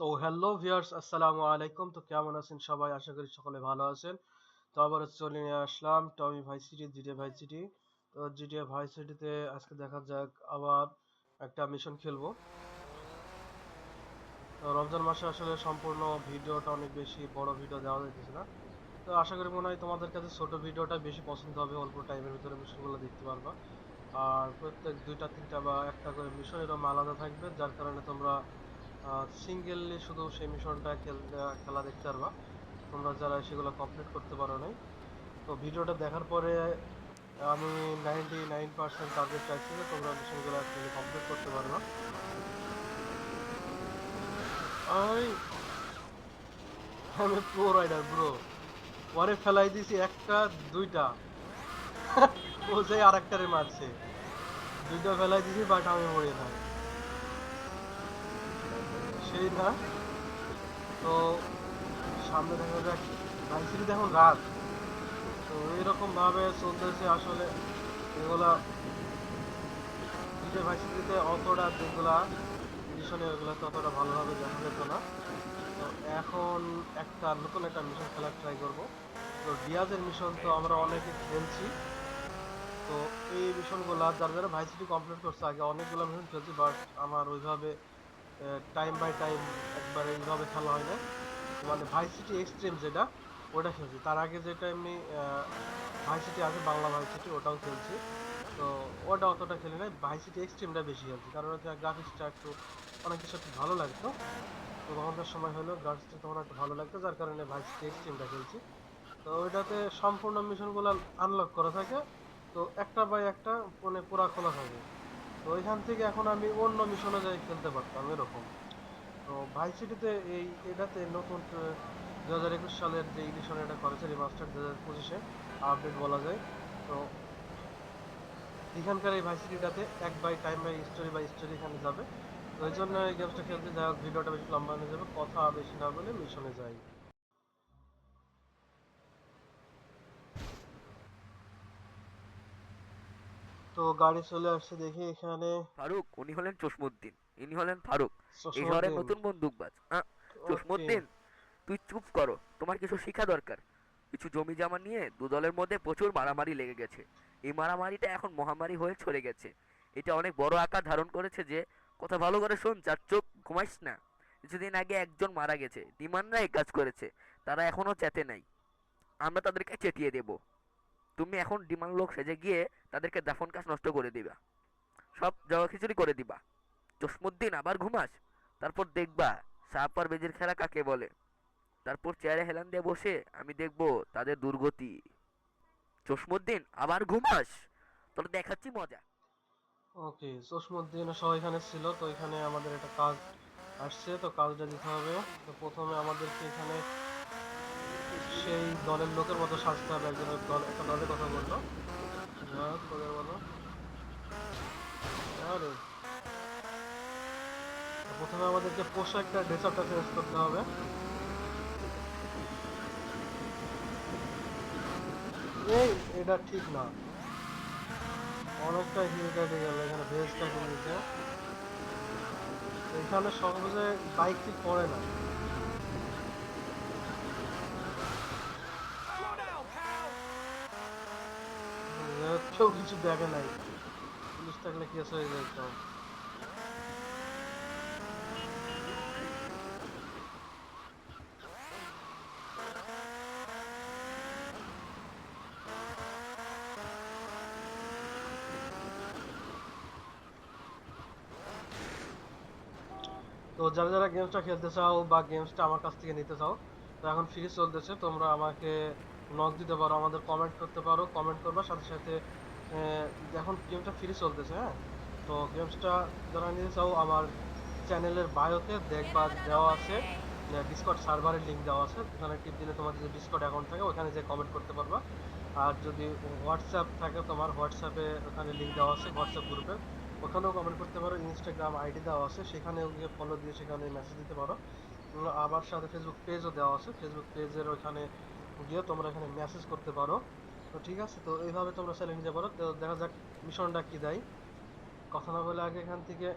তো hello viewers আসসালামু আলাইকুম। তো কেমন আছেন সবাই? আশা করি সকলে ভালো আছেন। তো আবার চলে নিয়ে আসলাম টমি ভাইসিটি জিটিএ ভাইসিটি তো জিটিএ ভাইসিটিতে আজকে দেখা যাক আবার একটা মিশন খেলব। তো রমজান মাসে আসলে সম্পূর্ণ ভিডিওটা অনেক বেশি বড় ভিডিও দেওয়া যাইতেছে না। তো আশা করি মনে হয় তোমাদের কাছে ছোট ভিডিওটা বেশি পছন্দ হবে, অল্প টাইমের ভিতরে মিশনগুলো দেখতে পারবা। আর প্রত্যেক দুইটা, তিনটা বা একটা করে মিশন এরকম আলাদা থাকবে, যার কারণে তোমরা সিঙ্গেললি শুধু সেই মিশনটা খেলা দেখতে পারবা। তোমরা যারা সেগুলো কমপ্লিট করতে পারো নাই। তো ভিডিওটা দেখার পরে আমি নাইনটি নাইন পার্সেন্ট টার্গেট চাইছি যে তোমরা মিশনগুলো অ্যাকচুয়ালি কমপ্লিট করতে পারবা। আই, আমি প্রো রাইডার ব্রো পরে ফেলাই দিছি একটা, দুইটা। ও যে আর একটারে মারছে। দুইটা ফেলাই দিছি বাট আমি মরে নাই সেই না। তো সামনে দেখা যাক। ভাইসিটি এখন রাত তো এরকম ভাবে চলতেছে আসলে এগুলা। যে ভাইসিটিতে অতটা যেগুলা এডিশনে ওগুলাতে অতটা ভালোভাবে দেখা যেত না। তো এখন একটা নতুন একটা মিশন খেলার ট্রাই করব। তো ডিয়াজের মিশন তো আমরা অনেকে খেলছি। তো এই মিশনগুলো যারা যারা ভাইসিটি কমপ্লিট করছে। আগে অনেকগুলো মিশন খেলছি বাট আমার ওইভাবে টাইম বাই টাইম একবারে এইভাবে খেলা হয় না। মানে ভাই সিটি এক্সট্রিম যেটা, ওটা খেলছি। তার আগে যেটা এমনি ভাই সিটি আছে, বাংলা ভাই সিটি ওটাও খেলছি। তো ওটা অতটা খেলি নাই। ভাই সিটি এক্সট্রিমটা বেশি খেলছি। কারণ হচ্ছে গ্রাফিক্সটা একটু অনেক কিছু একটু ভালো লাগতো। তো তখনকার সময় হলো গ্রাফিক্সটা তখন একটু ভালো লাগতো, যার কারণে ভাই সিটি এক্সট্রিমটা খেলছি। তো ওইটাতে সম্পূর্ণ মিশনগুলো আনলক করা থাকে। তো একটা বাই একটা মানে পুরা খোলা থাকে। তো ওইখান থেকে এখন আমি অন্য মিশনে যাই খেলতে পারতাম, এরকম। তো ভাই সিটিতে এই এটাতে নতুন দু হাজার একুশ সালের যে এডিশন এটা করেছে রিমাস্টার দু হাজার পঁচিশে আপডেট বলা যায়। তো এখানকার এই ভাই সিটিটাতে এক by time by story by story এখানে যাবে। ওই জন্য এই গেমসটা খেলতে যাই ভিডিওটা বেশি লম্বা হয়ে যাবে, কথা বেশি না বলে মিশনে যাই। তো গাড়ি চলে আসছে দেখি এখানে। ফারুক উনি হলেন চশমুদ্দিন। ইনি হলেন ফারুক। এই শহরের নতুন বন্দুকবাজ। চশমুদ্দিন তুই চুপ করো। তোমার কিছু শিখা দরকার। কিছু জমি জমা নিয়ে দু দলের মধ্যে প্রচুর মারামারি লেগে গেছে। এই মারামারিটা এখন মহামারী হয়ে ছড়ে গেছে। এটা অনেক বড় আকার ধারণ করেছে যে কথা ভালো করে শোন চার চোখ ঘুমাইস না। কিছুদিন আগে একজন মারা গেছে। ডিমান্ডরা এই কাজ করেছে। তারা এখনও চেতে নাই। আমরা তাদেরকে চেটিয়ে দেব। তুমি এখন ডিমান্ড লোক সেজে গিয়ে তাদেরকে দাফন কাজ নষ্ট করে দিবা। সব জগা খিচুড়ি করে দিবা। চশমুদ্দিন আবার ঘুমাস? তারপর দেখবা সাপ আর বেজির খেলা কাকে বলে? তারপর চেয়ারে হেলান দিয়ে বসে আমি দেখব তাদের দুর্গতি। চশমুদ্দিন আবার ঘুমাস? তোর দেখাচ্ছি মজা। ওকে চশমুদ্দিন সবাই এখানে ছিল, তো এখানে আমাদের একটা কাজ আসছে, তো কাজটা দিতে হবে। তো প্রথমে আমাদেরকে এখানে সেই দলের লোকের মতো সাজতে হবে একজনের দল একটা দলের কথা বলল। প্রথমে আমাদেরকে পোশাকটা ড্রেস আপটা চেঞ্জ করতে হবে। এই, এটা ঠিক না। অনেকটা হিল কেটে গেল এখানে ভেজটা কমেছে এখানে সহজে বাইক ঠিক পড়ে না। কেউ কিছু দেখে নাই। পুলিশ থাকলে কেস হয়ে যেত তো যারা যারা গেমসটা খেলতে চাও বা গেমসটা আমার কাছ থেকে নিতে চাও, তো এখন ফ্রি চলতেছে। তোমরা আমাকে নক দিতে পারো, আমাদের কমেন্ট করতে পারো। কমেন্ট করবার সাথে সাথে এখন গেমটা ফ্রি চলতেছে হ্যাঁ? তো গেমসটা যারা নিতে চাও, আমার চ্যানেলের বায়োতে দেখবা দেওয়া আছে। ডিসকর্ড সার্ভারের লিঙ্ক দেওয়া আছে। ওখানে টিপ দিলে তোমার যদি ডিসকর্ড অ্যাকাউন্ট থাকে, ওখানে যে কমেন্ট করতে পারবা। আর যদি হোয়াটসঅ্যাপ থাকে, তোমার হোয়াটসঅ্যাপে ওখানে লিঙ্ক দেওয়া আছে হোয়াটসঅ্যাপ গ্রুপে ওখানেও কমেন্ট করতে পারো ইনস্টাগ্রাম আইডি দেওয়া আছে। সেখানেও গিয়ে ফলো দিয়ে সেখানে মেসেজ দিতে পারো। আবার সাথে ফেসবুক পেজও দেওয়া আছে। ফেসবুক পেজের ওখানে গিয়ে তোমরা এখানে মেসেজ করতে পারো। তো ঠিক আছে, তো এইভাবে তোমরা চালিয়ে নিতে পারো। তো দেখা যাক মিশনটা কি দেয়। কথা না বলে আগে এখান থেকে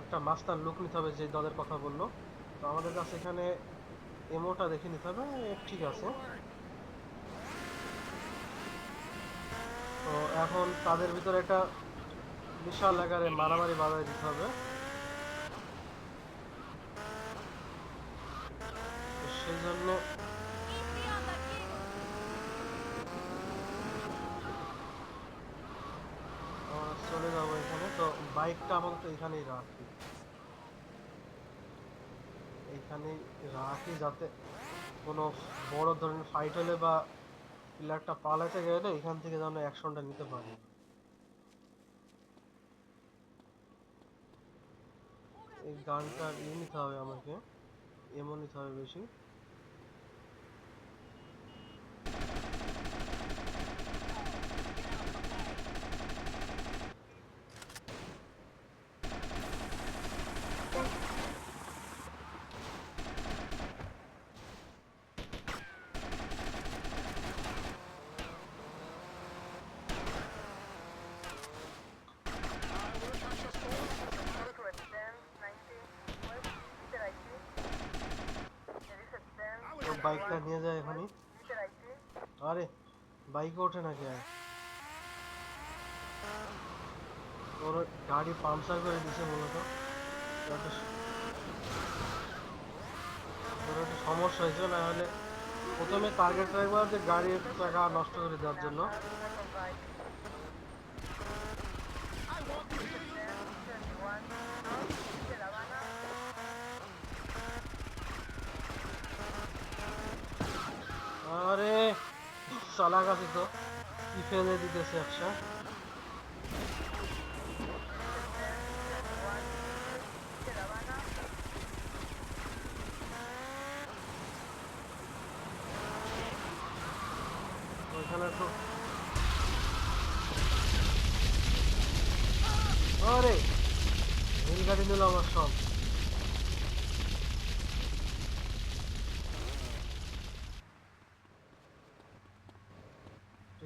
একটা মাস্টার লুক নিতে হবে যে দলের কথা বলল। তো আমাদের কাছে এখানে এমোটা দেখে নিতে হবে। ঠিক আছে। তো এখন তাদের ভিতরে একটা বিশাল আকারে মারামারি বাজায় দিতে হবে। সেই জন্য আমরা চলে যাব এখানে তো বাইকটা আপাতত এখানেই রাখি। এইখানেই রাখি যাতে কোনো বড় ধরনের ফাইট হলে বা প্লেয়ারটা পালাতে গেলে এখান থেকে যেন অ্যাকশনটা নিতে পারি। এই গানটা ইয়ে নিতে হবে আমাকে। এমন নিতে হবে বেশি তো বাইকটা নিয়ে যায় এখনই। আরে, বাইকে ওঠে না কে ওর গাড়ি পাংচার করে দিছে মূলত। ওর একটা সমস্যা হয়েছে, না হলে প্রথমে টার্গেট রাখব যে গাড়ির টাকা নষ্ট করে দেওয়ার জন্য আরে চালাক আছে তো কি ফেলে দিতেছে একশো। ওইখানে তো আরে রেলগাড়ি নিল আমার সব।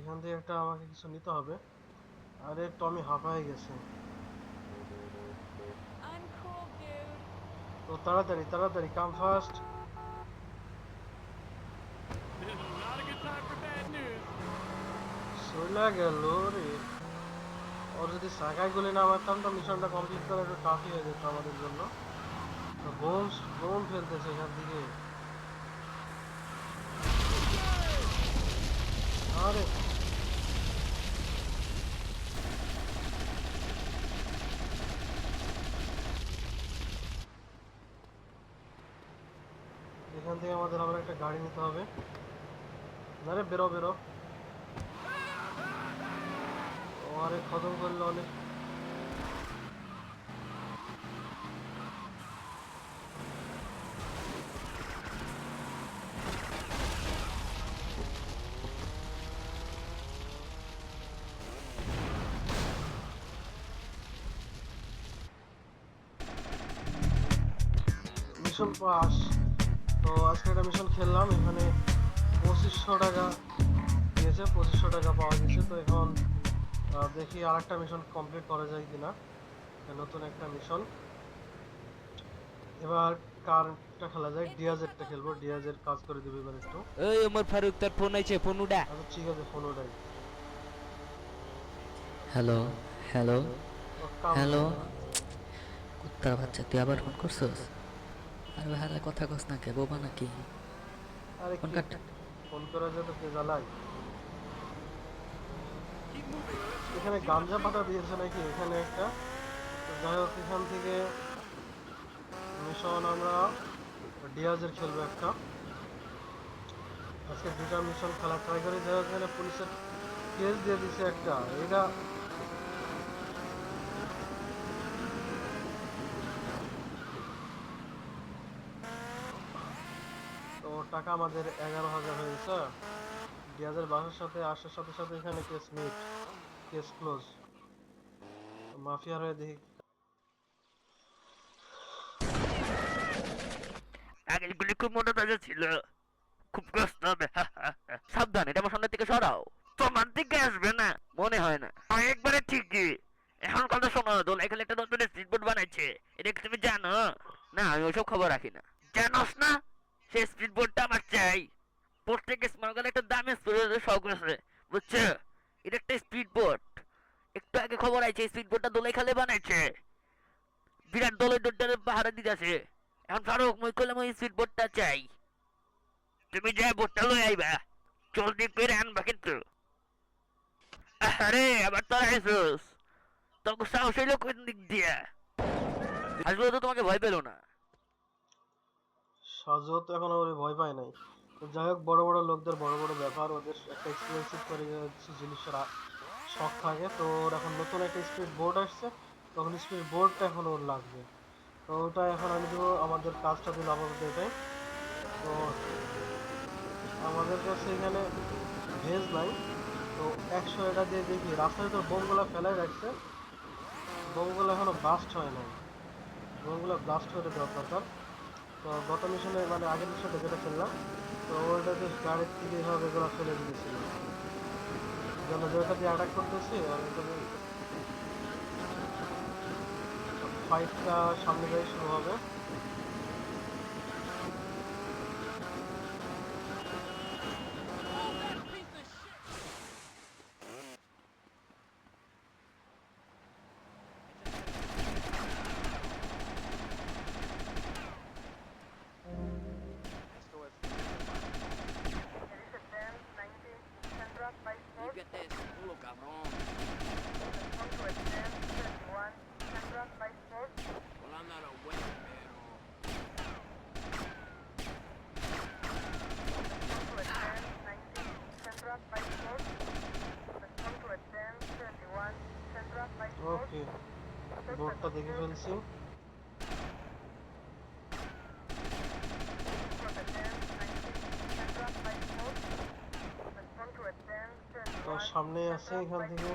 এখান থেকে একটা আমাকে কিছু নিতে হবে। আরে টমি হাঁপায় গেছে। I'm তো তাড়াতাড়ি তাড়াতাড়ি কাম ফাস্ট. চলে গেল রে। ওর যদি সাকাই গুলি না মারতাম তো মিশনটা কমপ্লিট করা একটু টাফই হয়ে যেত আমাদের জন্য। তো বোম বোম ফেলতেছে এখান থেকে। আরে। এখান থেকে আমাদের আবার একটা গাড়ি নিতে হবে। না রে, বেরো বেরো। আরে, খতম করল অনেক। মিশন তো আজকে একটা মিশন খেললাম এখানে পঁচিশশো টাকা দিয়েছে পঁচিশশো টাকা পাওয়া গেছে। তো এখন দেখি আর একটা মিশন কমপ্লিট করা যায় কিনা এটা নতুন একটা মিশন এবার কারটা খেলা যায় ডিয়াজেরটা খেলব ডিয়াজের কাজ করে দিবে এবার একটু। ওই ওমর ফারুক তোর ফোন আইছে ফোন উডা আচ্ছা ঠিক আছে ফোন ওটাই হ্যালো হ্যালো হ্যালো। কুত্তার বাচ্চা তুই আবার ফোন করছস? আরে ভাই কথা কস না কে বোবা নাকি? আরে ফোন কাট। ফোন করা যায় তো কে জ্বালাই এখানে গাঞ্জা পাতা দিয়েছে নাকি? এখানে একটা। যাই হোক এখান থেকে মিশন আমরা ডিয়াজের খেলব একটা। আজকে দুটা মিশন খেলা ট্রাই করি। যাই হোক এখানে পুলিশের কেস দিয়ে দিছে একটা। এটা তো টাকা আমাদের এগারো হাজার হয়েছে। ডিয়াজের বাসার সাথে আসার সাথে সাথে এখানে কেস মিট কেস ক্লোজ মাফিয়ার হয়ে দেখি। আগেরগুলি খুব মোটা তাজা ছিল। খুব কষ্ট হবে সাবধান এটা আমার সামনে থেকে সরাও। তোমার দিকে আসবে না, মনে হয় না। একবারে ঠিকই। এখন কথা শোনো দোলাই খেলে একটা নতুন স্ট্রিট বোর্ড বানাইছে। এটা তুমি জানো? না, আমি ওসব খবর রাখি না। জানোস না? সেই স্পিড বোটটা আমার চাই। প্রত্যেক স্মাগলার একটা দামি শখ আছে বুঝছ? এটা একটা স্পিড বোট একটু আগে খবর আছে স্পিড বোটটা দোলাই খালে বানাইছে। বিরাট দলের ডোডারে পাহারা দিতেছে। এখন ফারুক, মই করলাম ওই স্পিড বোটটা চাই। তুমি যা বোটটা লই আইবা, জলদি করে আনবা কিন্তু। আরে আবার তোরা আইসোস। তোকে সাহস হইল কোন দিক দিয়া? আসলে তো তোমাকে ভয় পেল না। সাজও তো এখন আমার ভয় পায় নাই। যাই হোক, বড় বড় লোকদের বড় বড় ব্যাপার, ওদের একটা এক্সপেন্সিভ করে জিনিসের শখ থাকে। তো ওর এখন নতুন একটা স্পিড বোর্ড আসছে। তখন স্পিড বোর্ডটা এখন ওর লাগবে। তো ওটা এখন আমি দেবো, আমাদের কাজটা দিল আমাদের এটাই। তো আমাদের কাছে এখানে ভেজ নাই। তো একশো এটা দিয়ে দেখি। রাস্তায় তো বোমগুলো ফেলাই রাখছে। বোমগুলো এখনও ব্লাস্ট হয় নাই। বোমগুলো ব্লাস্ট হতে দেওয়ার দরকার। তো গত মিশনে মানে আগের মিশনে যেটা খেললাম, তো ওটা যে গাড়ির থেকে এভাবে এগুলো ফেলে দিয়েছিল। যেন যেটা দিয়ে অ্যাটাক করতেছি ফাইটটা সামনে যাই, শুরু হবে। বোর্ডটা দেখে ফেলছি। সামনে আছে এখান থেকে।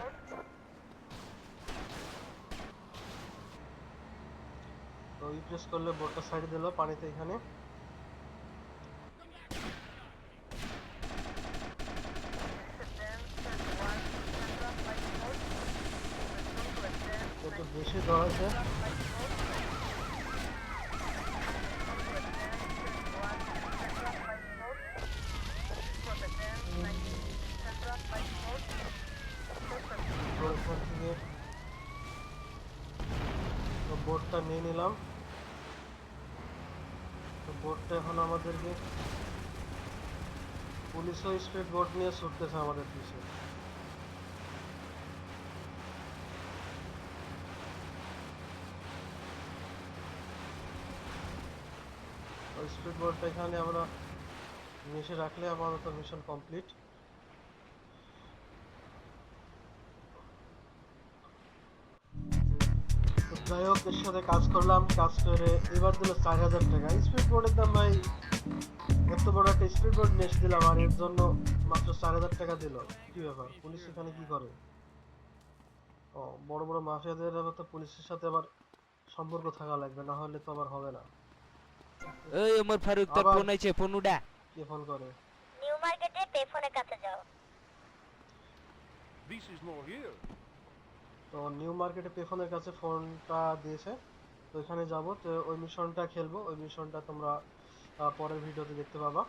তো ই প্রেস করলে বোর্ডটা সাইড দিল পানিতে এখানে একটু বেশি ধরেছে তো এখান থেকে তো বোর্ডটা নিয়ে নিলাম। তো বোর্ডটা এখন আমাদেরকে পুলিশও স্পিড বোর্ড নিয়ে ছুটতেছে আমাদের ওই স্পিড বোর্ডটা এখানে আমরা মিশে রাখলে আপাতত মিশন কমপ্লিট। যাই হোক এর সাথে কাজ করলাম কাজ করে এবার দিল চার হাজার টাকা। স্পিড বোর্ডের দাম ভাই এত বড় একটা স্পিড বোর্ড নিয়ে দিলাম আর এর জন্য মাত্র চার হাজার টাকা দিল। কি ব্যাপার? পুলিশ এখানে কি করে? ও বড় বড় মাফিয়াদের আবার তো পুলিশের সাথে আবার সম্পর্ক থাকা লাগবে না হলে তো আবার হবে না। এই ওমর ফারুক তোর ফোন আইছে ফোন উডা কে ফোন করে? নিউ মার্কেটে পেফোনের কাছে যাও। This is not here. তো নিউ মার্কেটে পেফোনের কাছে ফোনটা দিয়েছে। তো এখানে যাব, তো ওই মিশনটা খেলব, ওই মিশনটা তোমরা পরের ভিডিওতে দেখতে পাবা।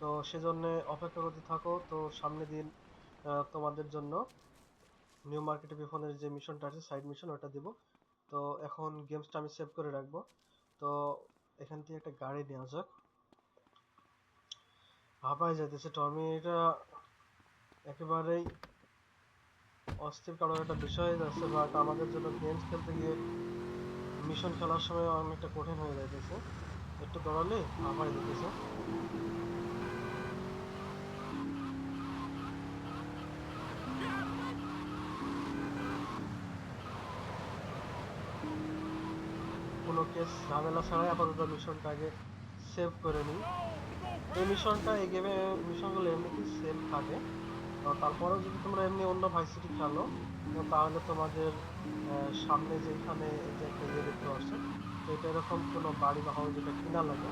তো সেজন্য অপেক্ষা করতে থাকো, তো সামনে দিন তোমাদের জন্য নিউ মার্কেটে পেফোনের যে মিশনটা আছে সাইড মিশন ওটা দেব। তো এখন গেমসটা আমি সেভ করে রাখব। তো এখান থেকে একটা গাড়ি নেওয়া যাক। ভাবাই যাইতেছে টমি এটা একেবারেই অস্থির কারণ একটা বিষয় যাচ্ছে বাট আমাদের জন্য গেমস খেলতে গিয়ে মিশন খেলার সময় অনেকটা কঠিন হয়ে যাইতেছে। একটু দৌড়ালে আবার দিতেছে কোনো কেস ঝামেলা ছাড়াই আপাতত মিশনটাকে সেভ করে নিই। এই মিশনটা এই গেমে মিশনগুলো এমনিতেই সেভ থাকে। তো তারপরেও যদি তোমরা এমনি অন্য ভাইসিটি খেলো, তো তাহলে তোমাদের সামনে যেখানে যে একটা ইয়ে দেখতে পাচ্ছ, তো এটা এরকম কোনো বাড়ি বা হাউস যেটা কিনা লাগে,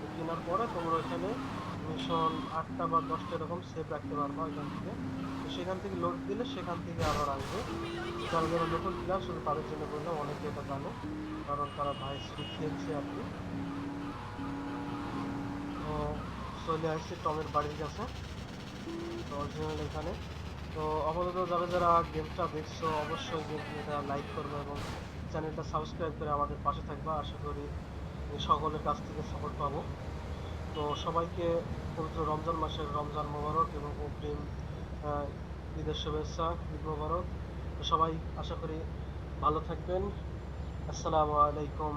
তো কেনার পরে তোমরা ওইখানে মিশন আটটা বা দশটা এরকম সেভ রাখতে পারবা ওইখান থেকে। তো সেখান থেকে লোড দিলে সেখান থেকে আবার আসবে। যারা যারা নতুন প্লেয়ার শুধু তাদের জন্য বললাম অনেকে এটা জানে, কারণ তারা ভাইসিটি খেলছে আর কি। চলে আসছি টমের বাড়ির কাছে। তো অরিজিনাল এখানে। তো আপাতত যারা যারা গেমটা দেখছ, অবশ্যই গেমটা লাইক করবে এবং চ্যানেলটা সাবস্ক্রাইব করে আমাদের পাশে থাকবে। আশা করি সকলের কাছ থেকে সাপোর্ট পাবো। তো সবাইকে পবিত্র রমজান মাসের রমজান মোবারক এবং অগ্রিম ঈদের শুভেচ্ছা, ঈদ মোবারক। সবাই আশা করি ভালো থাকবেন। আসসালামু আলাইকুম।